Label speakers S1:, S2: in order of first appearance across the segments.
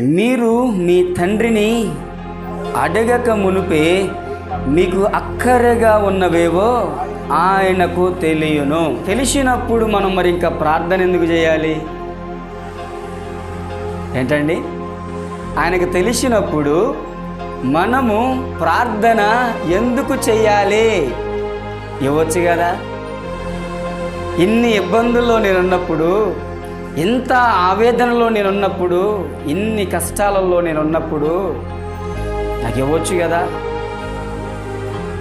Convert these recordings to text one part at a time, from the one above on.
S1: మీరు మీ తండ్రిని అడగక మునుపే మీకు అక్కరగా ఉన్నవేవో ఆయనకు తెలియను. తెలిసినప్పుడు మనం మరి ఇంకా ప్రార్థన ఎందుకు చేయాలి? ఏంటండి? ఆయనకు తెలిసినప్పుడు మనము ప్రార్థన ఎందుకు చేయాలి? ఇవ్వచ్చు కదా? ఇన్ని ఇబ్బందుల్లో నేనున్నప్పుడు ఇంత ఆవేదనలో నేనున్నప్పుడు ఇన్ని కష్టాలలో నేనున్నప్పుడు నాకు ఇవ్వచ్చు కదా?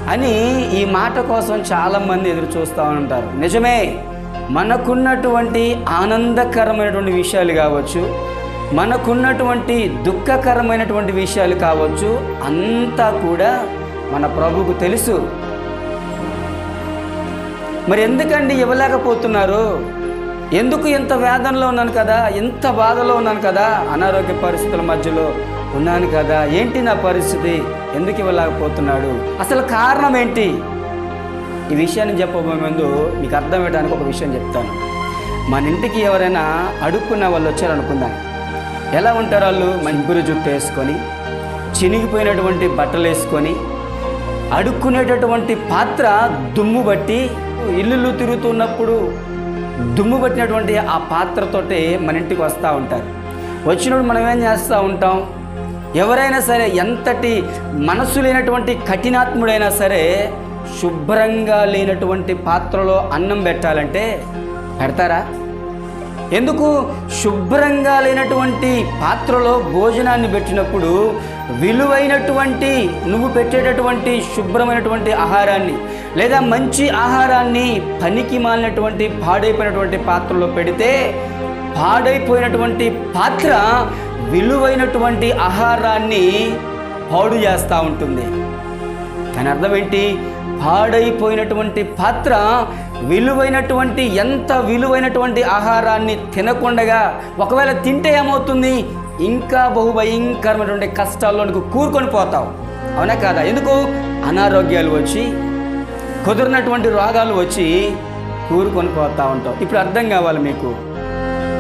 S1: అని ఈ మాట కోసం చాలామంది ఎదురు చూస్తూ ఉంటారు. నిజమే మనకున్నటువంటి ఆనందకరమైనటువంటి విషయాలు కావచ్చు మనకున్నటువంటి దుఃఖకరమైనటువంటి విషయాలు కావచ్చు అంతా కూడా మన ప్రభుకు తెలుసు. మరి ఎందుకండి ఇవ్వలేకపోతున్నారు? ఎందుకు ఇంత వేదనలో ఉన్నాను కదా? ఇంత బాధలో ఉన్నాను కదా? అనారోగ్య పరిస్థితుల మధ్యలో ఉన్నాను కదా? ఏంటి నా పరిస్థితి? ఎందుకు ఇవ్వలేకపోతున్నాడు అసలు కారణం ఏంటి? ఈ విషయాన్ని చెప్పబోయే ముందు మీకు అర్థం అర్థమయ్యడానికి ఒక విషయం చెప్తాను. మన ఇంటికి ఎవరైనా అడుక్కున్న వాళ్ళు వచ్చారనుకుందాం. ఎలా ఉంటారు వాళ్ళు? మంగురు జుట్టు వేసుకొని చినిగిపోయినటువంటి బట్టలు వేసుకొని అడుక్కునేటటువంటి పాత్ర దుమ్ము బట్టి ఇల్లులు తిరుగుతున్నప్పుడు దుమ్ము పట్టినటువంటి ఆ పాత్రతోటి మన ఇంటికి వస్తూ ఉంటారు. వచ్చినప్పుడు మనం ఏం చేస్తూ ఉంటాం? ఎవరైనా సరే ఎంతటి మనసు లేనటువంటి కఠినాత్ముడైనా సరే శుభ్రంగా లేనటువంటి పాత్రలో అన్నం పెట్టాలంటే పెడతారా? ఎందుకు? శుభ్రంగా లేనటువంటి పాత్రలో భోజనాన్ని పెట్టినప్పుడు విలువైనటువంటి నువ్వు పెట్టేటటువంటి శుభ్రమైనటువంటి ఆహారాన్ని లేదా మంచి ఆహారాన్ని పనికి మాలినటువంటి పాడైపోయినటువంటి పాత్రలో పెడితే పాడైపోయినటువంటి పాత్ర విలువైనటువంటి ఆహారాన్ని పాడు చేస్తూ ఉంటుంది. దాని అర్థం ఏంటి? పాడైపోయినటువంటి పాత్ర విలువైనటువంటి ఎంత విలువైనటువంటి ఆహారాన్ని తినకుండగా ఒకవేళ తింటే ఏమవుతుంది? ఇంకా బహుభయంకరమైనటువంటి కష్టాల్లోనికి కూరుకొని పోతావు. అవునా కాదా? ఎందుకు? అనారోగ్యాలు వచ్చి కుదిరినటువంటి రోగాలు వచ్చి కూరుకొని పోతా ఉంటావు. ఇప్పుడు అర్థం కావాలి మీకు.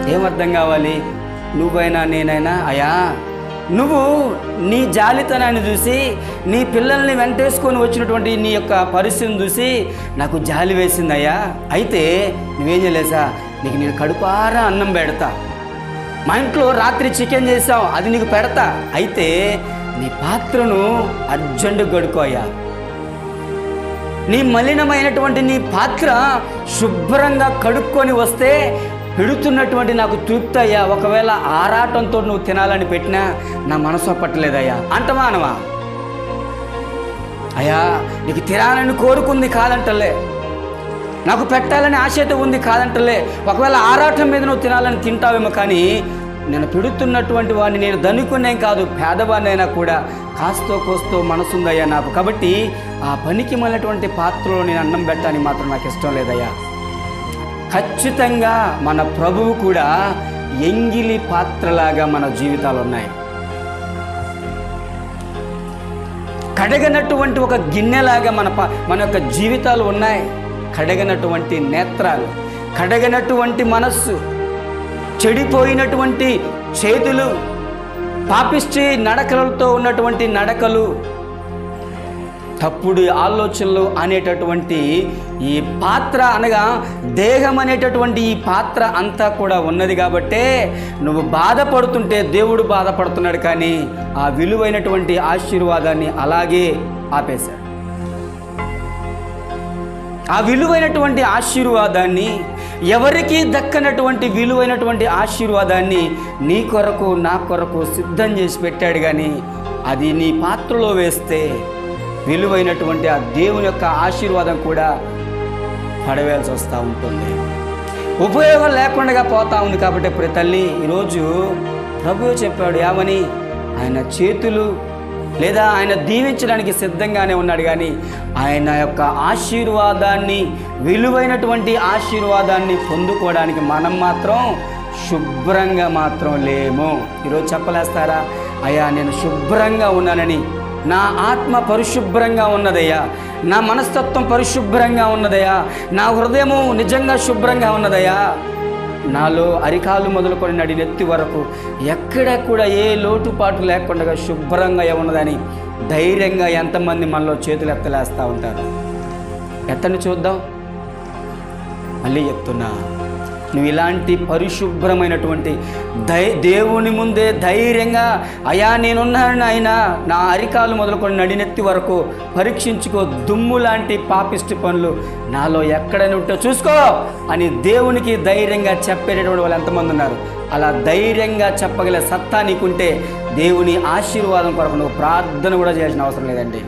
S1: ఏం అర్థం కావాలి? నువ్వైనా నేనైనా? అయా నువ్వు నీ జాలితనాన్ని చూసి నీ పిల్లల్ని వెంటేసుకొని వచ్చినటువంటి నీ యొక్క పరిస్థితిని చూసి నాకు జాలి వేసిందయ్యా. అయితే నువ్వేం చేయలేసా నీకు నేను కడుపారా అన్నం పెడతా. మా ఇంట్లో రాత్రి చికెన్ చేసావు అది నీకు పెడతా. అయితే నీ పాత్రను అర్జెంటు గడుకోయా నీ మలినమైనటువంటి నీ పాత్ర శుభ్రంగా కడుక్కొని వస్తే పెడుతున్నటువంటి నాకు తృప్తి అయ్యా. ఒకవేళ ఆరాటంతో నువ్వు తినాలని పెట్టినా నా మనసు అప్పట్లేదయ్యా. అంట మానవా అయ్యా నీకు తినాలని కోరుకుంది కాదంటలే. నాకు పెట్టాలని ఆశయత ఉంది కాదంటలే. ఒకవేళ ఆరాటం మీద నువ్వు తినాలని తింటావేమో కానీ నేను పెడుతున్నటువంటి వాడిని నేను ధనుకునేం కాదు పేదవాడినైనా కూడా. కాస్తో కోస్తో మనసుందయ్యా నాకు. కాబట్టి ఆ పనికి మళ్ళినటువంటి పాత్రలో నేను అన్నం పెట్టాలని మాత్రం నాకు ఇష్టం లేదయ్యా. ఖచ్చితంగా మన ప్రభువు కూడా ఎంగిలి పాత్రలాగా మన జీవితాలు ఉన్నాయి కడగనటువంటి ఒక గిన్నెలాగా మన మన యొక్క జీవితాలు ఉన్నాయి. కడగనటువంటి నేత్రాలు కడగనటువంటి మనస్సు చెడిపోయినటువంటి చేతులు పాపిష్టి నడకలతో ఉన్నటువంటి నడకలు తప్పుడు ఆలోచనలు అనేటటువంటి ఈ పాత్ర అనగా దేహం అనేటటువంటి ఈ పాత్ర అంతా కూడా ఉన్నది కాబట్టే నువ్వు బాధపడుతుంటే దేవుడు బాధపడుతున్నాడు కానీ ఆ విలువైనటువంటి ఆశీర్వాదాన్ని అలాగే ఆపేశాడు. ఆ విలువైనటువంటి ఆశీర్వాదాన్ని ఎవరికి దక్కనటువంటి విలువైనటువంటి ఆశీర్వాదాన్ని నీ కొరకు నా కొరకు సిద్ధం చేసి పెట్టాడు కానీ అది నీ పాత్రలో వేస్తే విలువైనటువంటి ఆ దేవుని యొక్క ఆశీర్వాదం కూడా పడవేయాల్సి వస్తూ ఉంటుంది. ఉపయోగం లేకుండా పోతా ఉంది కాబట్టి ప్రతి తల్లి ఈరోజు ప్రభువు చెప్పాడు ఏమని ఆయన చేతులు లేదా ఆయన దీవించడానికి సిద్ధంగానే ఉన్నాడు కానీ ఆయన యొక్క ఆశీర్వాదాన్ని విలువైనటువంటి ఆశీర్వాదాన్ని పొందుకోవడానికి మనం మాత్రం శుభ్రంగా మాత్రం లేము. ఈరోజు చెప్పలేస్తారా? అయ్యా నేను శుభ్రంగా ఉన్నానని నా ఆత్మ పరిశుభ్రంగా ఉన్నదయ్యా. నా మనస్తత్వం పరిశుభ్రంగా ఉన్నదయ్యా. నా హృదయము నిజంగా శుభ్రంగా ఉన్నదయ్యా. నాలో అరికాలు మొదలుకొని నడి నెత్తి వరకు ఎక్కడ కూడా ఏ లోటుపాటు లేకుండా శుభ్రంగా ఉన్నదని ధైర్యంగా ఎంతమంది మనలో చేతులు ఎత్తలేస్తూ ఉంటారు. ఎత్తని చూద్దాం. మళ్ళీ చెప్తున్నా. నువ్వు ఇలాంటి పరిశుభ్రమైనటువంటి దై దేవుని ముందే ధైర్యంగా అయా నేనున్నాను ఆయన నా అరికాలు మొదలుకొని నడినెత్తి వరకు పరీక్షించుకో దుమ్ము లాంటి పాపిష్టి పనులు నాలో ఎక్కడైనా ఉంటే చూసుకో అని దేవునికి ధైర్యంగా చెప్పేటటువంటి వాళ్ళు ఎంతమంది ఉన్నారు. అలా ధైర్యంగా చెప్పగల సత్తా నీకుంటే దేవుని ఆశీర్వాదం కొరకు నువ్వు ప్రార్థన కూడా చేయాల్సిన అవసరం లేదండి.